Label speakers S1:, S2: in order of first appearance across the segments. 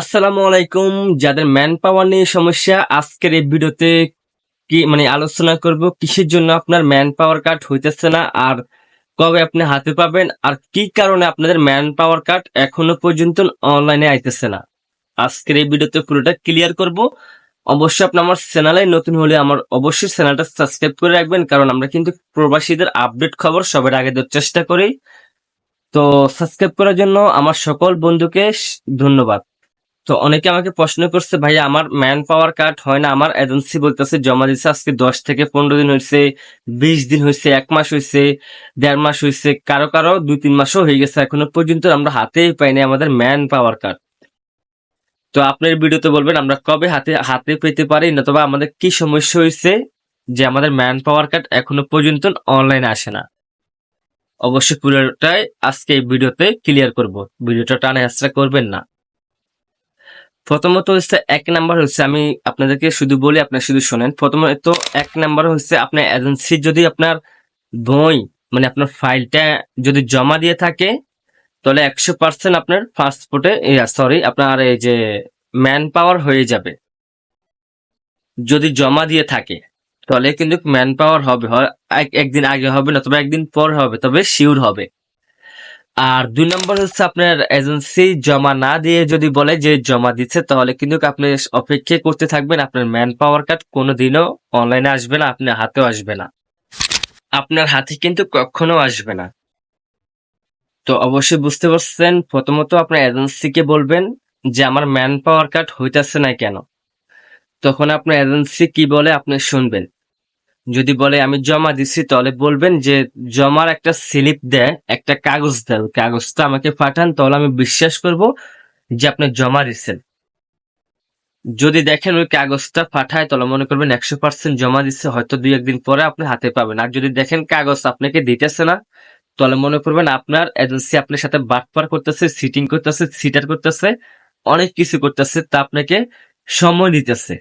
S1: আসসালামু আলাইকুম। যাদের ম্যান পাওয়ার নিয়ে সমস্যা, আজকের এই ভিডিওতে কি মানে আলোচনা করব, কিসের জন্য আপনার ম্যান পাওয়ার কার্ড হইতেছে না, আর কবে আপনি হাতে পাবেন, আর কি কারণে আপনাদের ম্যান পাওয়ার কার্ড এখনও পর্যন্ত অনলাইনে আইতেছে না। আজকের এই ভিডিওতে পুরোটা ক্লিয়ার করব। অবশ্যই আপনি আমার চ্যানেলে নতুন হলে আমার অবশ্যই চ্যানেলটা সাবস্ক্রাইব করে রাখবেন, কারণ আমরা কিন্তু প্রবাসীদের আপডেট খবর সবার আগে দেওয়ার চেষ্টা করি। তো সাবস্ক্রাইব করার জন্য আমার সকল বন্ধুকে ধন্যবাদ। তো অনেকে আমাকে প্রশ্ন করছে ভাই আমার ম্যান পাওয়ার কার্ড হয় না? আমার এজেন্সি বলতেছে, জমা দিচ্ছে আজকে দশ থেকে পনেরো দিন হয়েছে বিশ দিন হয়েছে এক মাস হয়েছে দেড় মাস হয়েছে কারও কারও দুই তিন মাসও হয়ে গেছে, এখনও পর্যন্ত আমরা হাতেই পাইনি আমাদের ম্যান পাওয়ার কার্ড। তো আপনার ভিডিওতে বলবেন, আমরা কবে হাতে হাতে পেতে পারি, নতুবা আমাদের কি সমস্যা হয়েছে যে আমাদের ম্যান পাওয়ার কার্ড এখনও পর্যন্ত অনলাইনে আসে না? অবশ্যই পুরোটাই আজকে এই ভিডিওতে ক্লিয়ার করব। ভিডিওটা টানে হাসরা করবেন না। প্রথমত হচ্ছে এক নাম্বার হচ্ছে আমি আপনাদেরকে শুধু বলি, আপনারা শুধু শোনেন। প্রথমত এক নাম্বার হচ্ছে আপনার এজেন্সি যদি আপনার বই মানে আপনার ফাইলটা যদি জমা দিয়ে থাকে, তাহলে একশো পার্সেন্ট আপনার পাসপোর্টে সরি আপনার এই যে ম্যান পাওয়ার হয়ে যাবে। যদি জমা দিয়ে থাকে, তাহলে কিন্তু ম্যান পাওয়ার হবে একদিন আগে হবে না তবে একদিন পর হবে, তবে শিওর হবে। আর দুই নম্বর হচ্ছে আপনার এজেন্সি জমা না দিয়ে যদি বলে যে জমা দিচ্ছে, তাহলে কিন্তু আপনি অপেক্ষা করতে থাকবেন আপনার ম্যান পাওয়ার কার্ড কোনোদিনও অনলাইনে আসবে না, আপনার হাতেও আসবে না। আপনার হাতে কিন্তু কখনো আসবে না। তো অবশ্যই বুঝতে পারছেন, প্রথমত আপনার এজেন্সিকে বলবেন যে আমার ম্যান পাওয়ার কার্ড হইতেছে না কেন। তখন আপনার এজেন্সি কি বলে আপনি শুনবেন। যদি বলে, আমি জমা দিছি, তাহলে বলবেন যে, জমার একটা স্লিপ দেয়, একটা কাগজ দেয় কাগজটা আমাকে পাঠান, তাহলে আমি বিশ্বাস করব যে আপনি জমা দিচ্ছেন যদি দেখেন ওই কাগজটা পাঠায়, তাহলে মনে করবেন একশো পার্সেন্ট জমা দিচ্ছে হয়তো দুই, একদিন পরে আপনি হাতে পাবেন। আর যদি দেখেন কাগজ আপনাকে দিতেছে না, তাহলে মনে করবেন আপনার এজেন্সি আপনার সাথে বাটপার করতেছে সিটিং করতেছে সিটার করতেছে, অনেক কিছু করতেছে, তা আপনাকে সময় দিতেছে।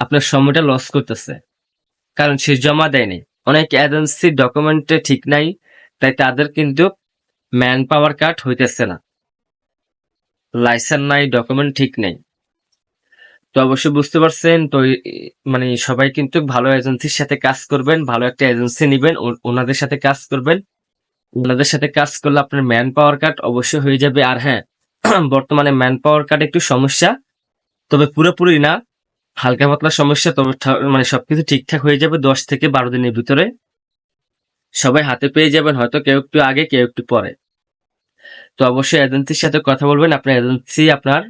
S1: আপনার সময়টা লস করতেছে। কারণ সে জমা দেয়নি। অনেক এজেন্সি ডকুমেন্টে ঠিক নাই, তাই তাদের কিন্তু ম্যান পাওয়ার কার্ড হইতেছে না। লাইসেন্স নাই ডকুমেন্ট ঠিক নেই। তো অবশ্যই বুঝতে পারছেন, তো মানে সবাই কিন্তু ভালো এজেন্সির সাথে কাজ করবেন, ভালো একটা এজেন্সি নিবেন ওনাদের সাথে কাজ করবেন। ওনাদের সাথে কাজ করলে আপনার ম্যান পাওয়ার কার্ড অবশ্যই হয়ে যাবে। আর হ্যাঁ বর্তমানে ম্যান পাওয়ার কার্ড একটু সমস্যা, তবে পুরোপুরি না। হালকা পাতলা সমস্যা, তবে মানে সবকিছু ঠিকঠাক হয়ে যাবে দশ থেকে বারো দিনের ভিতরে। সবাই হাতে পেয়ে যাবেন, হয়তো কেউ একটু আগে, কেউ একটু পরে। তো অবশ্যই এজেন্সির সাথে কথা বলবেন। আপনার এজেন্সি, আপনার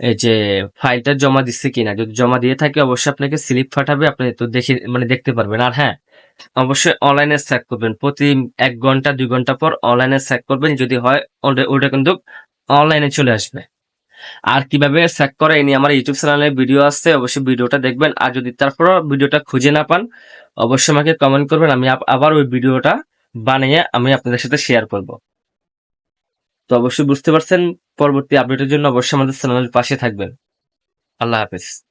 S1: এই যে ফাইলটা জমা দিচ্ছে কিনা, যদি জমা দিয়ে থাকে, অবশ্যই আপনাকে স্লিপ ফাটাবে আপনি তো দেখে মানে দেখতে পারবেন। আর হ্যাঁ অবশ্যই অনলাইনে চেক করবেন। প্রতি এক ঘণ্টা, দুই ঘণ্টা পর অনলাইনে চেক করবেন, যদি হয় ওটা কিন্তু অনলাইনে চলে আসবে। আর কীভাবে সেট করে নিয়ে আমার ইউটিউব চ্যানেলে ভিডিও আসছে, অবশ্যই ভিডিওটা দেখবেন। আর যদি তারপর ভিডিওটা খুঁজে না পান, অবশ্যই আমাকে কমেন্ট করবেন, আমি আবার ওই ভিডিওটা বানিয়ে আমি আপনাদের সাথে শেয়ার করব। তো অবশ্যই বুঝতে পারছেন, পরবর্তী আপডেটের জন্য অবশ্যই আমাদের চ্যানেলের পাশে থাকবেন। আল্লাহ হাফেজ।